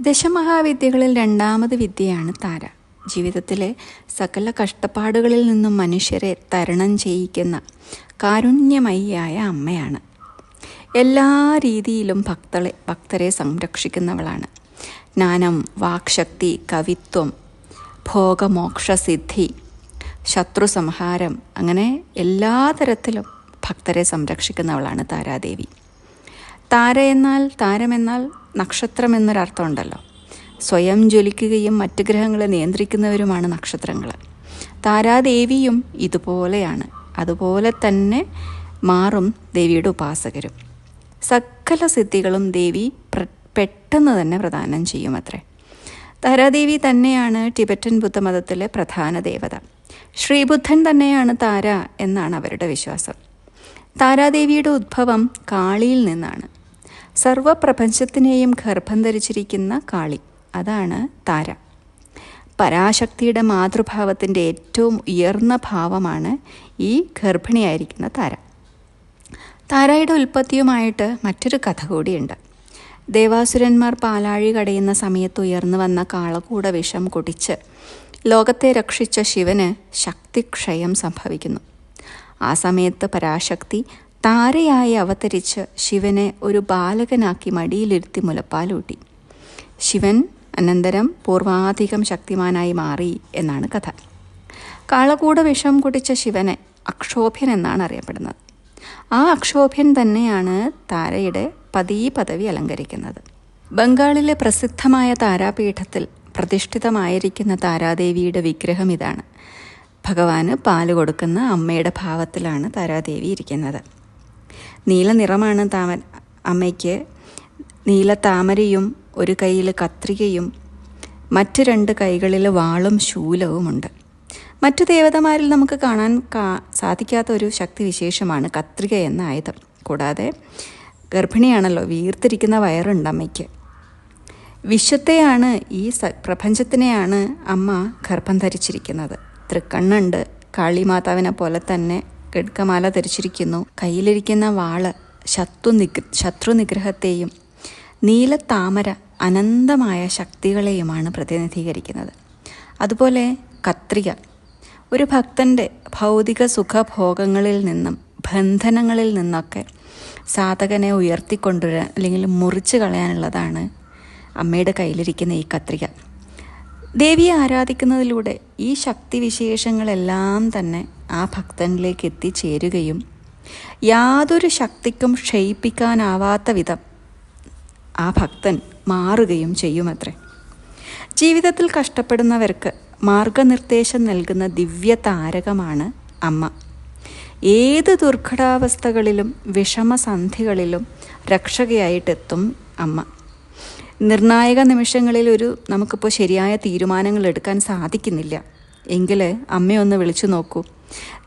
ദശമഹാവിദ്യകളിൽ രണ്ടാമത് വിദ്യയാണ് താര. ജീവിതത്തിലെ സകല കഷ്ടപ്പാടുകളിൽ നിന്നും മനുഷ്യരെ തരണം ചെയ്യിക്കുന്ന കാരുണ്യമയിയായ അമ്മയാണ്. എല്ലാ രീതിയിലും ഭക്തളെ ഭക്തരെ സംരക്ഷിക്കുന്നവളാണ്. ജ്ഞാനം വാക്ശക്തി കവിത്വം ഭോഗമോക്ഷസിദ്ധി ശത്രു സംഹാരം അങ്ങനെ എല്ലാ തരത്തിലും ഭക്തരെ സംരക്ഷിക്കുന്നവളാണ് താരാദേവി. താര എന്നാൽ താരമെന്നാൽ നക്ഷത്രം എന്നൊരർത്ഥമുണ്ടല്ലോ. സ്വയം ജ്വലിക്കുകയും മറ്റ് ഗ്രഹങ്ങളെ നിയന്ത്രിക്കുന്നവരുമാണ് നക്ഷത്രങ്ങൾ താരാദേവിയും ഇതുപോലെയാണ്. അതുപോലെ തന്നെ മാറും ദേവിയുടെ ഉപാസകരും. സകല സിദ്ധികളും ദേവി പെട്ടെന്ന് തന്നെ പ്രദാനം ചെയ്യും അത്രേ താരാദേവി തന്നെയാണ് ടിബറ്റൻ ബുദ്ധമതത്തിലെ പ്രധാന ദേവത. ശ്രീബുദ്ധൻ തന്നെയാണ് താര എന്നാണ് അവരുടെ വിശ്വാസം. താരാദേവിയുടെ ഉദ്ഭവം കാളിയിൽ നിന്നാണ്. സർവപ്രപഞ്ചത്തിനെയും ഗർഭം ധരിച്ചിരിക്കുന്ന കാളി. അതാണ് താര. പരാശക്തിയുടെ മാതൃഭാവത്തിന്റെ ഏറ്റവും ഉയർന്ന ഭാവമാണ് ഈ ഗർഭിണിയായിരിക്കുന്ന താര. താരയുടെ ഉൽപ്പത്തിയുമായിട്ട് മറ്റൊരു കഥ കൂടിയുണ്ട്. ദേവാസുരന്മാർ പാലാഴി കടയുന്ന സമയത്ത് ഉയർന്നു വന്ന കാളകൂട വിഷം കുടിച്ച് ലോകത്തെ രക്ഷിച്ച ശിവന് ശക്തിക്ഷയം സംഭവിക്കുന്നു. ആ സമയത്ത് പരാശക്തി താരയായി അവതരിച്ച് ശിവനെ ഒരു ബാലകനാക്കി മടിയിലിരുത്തി മുലപ്പാലൂട്ടി. ശിവൻ അനന്തരം പൂർവാധികം ശക്തിമാനായി മാറി എന്നാണ് കഥ. കാളകൂട വിഷം കുടിച്ച ശിവനെ അക്ഷോഭ്യൻ എന്നാണ് അറിയപ്പെടുന്നത്. ആ അക്ഷോഭ്യൻ തന്നെയാണ് താരയുടെ പതീ പദവി അലങ്കരിക്കുന്നത്. ബംഗാളിലെ പ്രസിദ്ധമായ താരാപീഠത്തിൽ പ്രതിഷ്ഠിതമായിരിക്കുന്ന താരാദേവിയുടെ വിഗ്രഹം ഇതാണ്. ഭഗവാന് പാൽ കൊടുക്കുന്ന അമ്മയുടെ ഭാവത്തിലാണ് താരാദേവി ഇരിക്കുന്നത്. നീല നിറമാണ് താമര അമ്മയ്ക്ക്. നീല താമരയും ഒരു കയ്യിൽ കത്രികയും മറ്റ് രണ്ട് കൈകളിൽ വാളും ശൂലവുമുണ്ട്. മറ്റു ദേവതമാരിൽ നമുക്ക് കാണാൻ കാ സാധിക്കാത്ത ഒരു ശക്തി വിശേഷമാണ് കത്രിക എന്ന ആയുധം കൂടാതെ ഗർഭിണിയാണല്ലോ വീർത്തിരിക്കുന്ന വയറുണ്ട് അമ്മയ്ക്ക്. വിശ്വത്തെയാണ് ഈ പ്രപഞ്ചത്തിനെയാണ് അമ്മ ഗർഭം ധരിച്ചിരിക്കുന്നത്. തൃക്കണ്ണുണ്ട് കാളിമാതാവിനെ പോലെ തന്നെ ഗഡ്കമാല ധരിച്ചിരിക്കുന്നു. കയ്യിലിരിക്കുന്ന വാൾ ശത്രു നിഗ്ര ശത്രു നിഗ്രഹത്തെയും നീലത്താമര അനന്തമായ ശക്തികളെയുമാണ് പ്രതിനിധീകരിക്കുന്നത്. അതുപോലെ കത്രിക. ഒരു ഭക്തന്റെ ഭൗതിക സുഖഭോഗങ്ങളിൽ നിന്നും ബന്ധനങ്ങളിൽ നിന്നൊക്കെ സാധകനെ ഉയർത്തിക്കൊണ്ടുവരാൻ അല്ലെങ്കിൽ മുറിച്ച് കളയാനുള്ളതാണ് അമ്മയുടെ കയ്യിലിരിക്കുന്ന ഈ കത്രിക. ദേവിയെ ആരാധിക്കുന്നതിലൂടെ ഈ ശക്തിവിശേഷങ്ങളെല്ലാം തന്നെ ആ ഭക്തനിലേക്ക് എത്തിച്ചേരുകയും യാതൊരു ശക്തിക്കും ക്ഷയിപ്പിക്കാനാവാത്ത വിധം ആ ഭക്തൻ മാറുകയും ചെയ്യുമത്രേ. ജീവിതത്തിൽ കഷ്ടപ്പെടുന്നവർക്ക് മാർഗനിർദ്ദേശം നൽകുന്ന ദിവ്യ താരകമാണ് അമ്മ. ഏത് ദുർഘടാവസ്ഥകളിലും വിഷമസന്ധികളിലും രക്ഷകയായിട്ടെത്തും അമ്മ. നിർണായക നിമിഷങ്ങളിൽ ഒരു നമുക്കിപ്പോൾ ശരിയായ തീരുമാനങ്ങൾ എടുക്കാൻ സാധിക്കുന്നില്ല. എങ്കിൽ അമ്മയൊന്ന് വിളിച്ചു നോക്കൂ.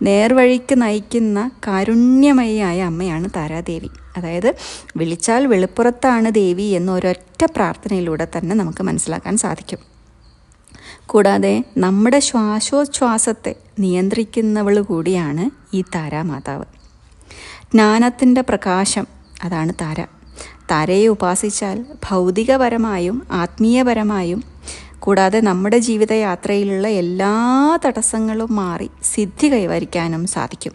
നേർവഴിക്ക് നയിക്കുന്ന കാരുണ്യമയായ അമ്മയാണ് താരാദേവി. അതായത് വിളിച്ചാൽ വെളിപ്പുറത്താണ് ദേവി എന്നൊരൊറ്റ പ്രാർത്ഥനയിലൂടെ തന്നെ നമുക്ക് മനസ്സിലാക്കാൻ സാധിക്കും. കൂടാതെ നമ്മുടെ ശ്വാസോച്ഛ്വാസത്തെ നിയന്ത്രിക്കുന്നവൾ കൂടിയാണ് ഈ താരാമാതാവ്. ജ്ഞാനത്തിന്റെ പ്രകാശം അതാണ് താര. താരയെ ഉപാസിച്ചാൽ ഭൗതികപരമായും ആത്മീയപരമായും കൂടാതെ നമ്മുടെ ജീവിതയാത്രയിലുള്ള എല്ലാ തടസ്സങ്ങളും മാറി സിദ്ധി കൈവരിക്കാനും സാധിക്കും.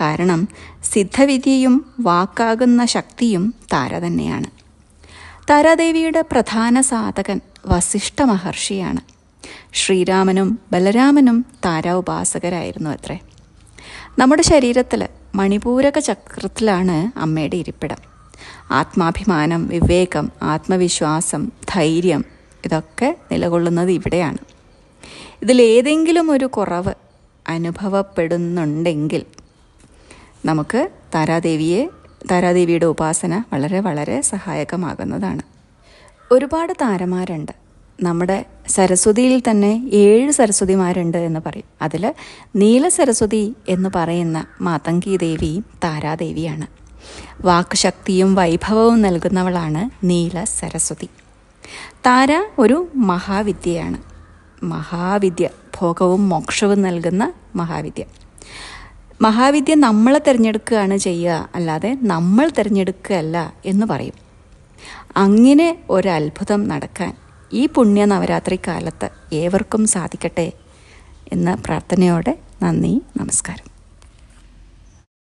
കാരണം സിദ്ധവിധിയും വാക്കാകുന്ന ശക്തിയും താര തന്നെയാണ്. താരാദേവിയുടെ പ്രധാന സാധകൻ വസിഷ്ഠ മഹർഷിയാണ്. ശ്രീരാമനും ബലരാമനും താര ഉപാസകരായിരുന്നു അത്രേ. നമ്മുടെ ശരീരത്തിൽ മണിപൂരക ചക്രത്തിലാണ് അമ്മയുടെ ഇരിപ്പിടം. ആത്മാഭിമാനം വിവേകം ആത്മവിശ്വാസം ധൈര്യം ഇതൊക്കെ നിലകൊള്ളുന്നത് ഇവിടെയാണ്. ഇതിലേതെങ്കിലും ഒരു കുറവ് അനുഭവപ്പെടുന്നുണ്ടെങ്കിൽ നമുക്ക് താരാദേവിയെ താരാദേവിയുടെ ഉപാസന വളരെ വളരെ സഹായകമാകുന്നതാണ്. ഒരുപാട് താരമാരുണ്ട്. നമ്മുടെ സരസ്വതിയിൽ തന്നെ ഏഴ് സരസ്വതിമാരുണ്ട് എന്ന് പറയും. അതിൽ നീല സരസ്വതി എന്ന് പറയുന്ന മാതങ്കി ദേവിയും താരാദേവിയാണ്. വാക്ശക്തിയും വൈഭവവും നൽകുന്നവളാണ് നീല സരസ്വതി. താര ഒരു മഹാവിദ്യയാണ്. മഹാവിദ്യ ഭോഗവും മോക്ഷവും നൽകുന്ന മഹാവിദ്യ. മഹാവിദ്യ നമ്മൾ തിരഞ്ഞെടുക്കുകയാണ് ചെയ്യുക അല്ലാതെ നമ്മൾ തിരഞ്ഞെടുക്കുകയല്ല എന്ന് പറയും. അങ്ങനെ ഒരത്ഭുതം നടക്കാൻ ഈ പുണ്യ നവരാത്രി കാലത്ത് ഏവർക്കും സാധിക്കട്ടെ എന്ന പ്രാർത്ഥനയോടെ നന്ദി നമസ്കാരം.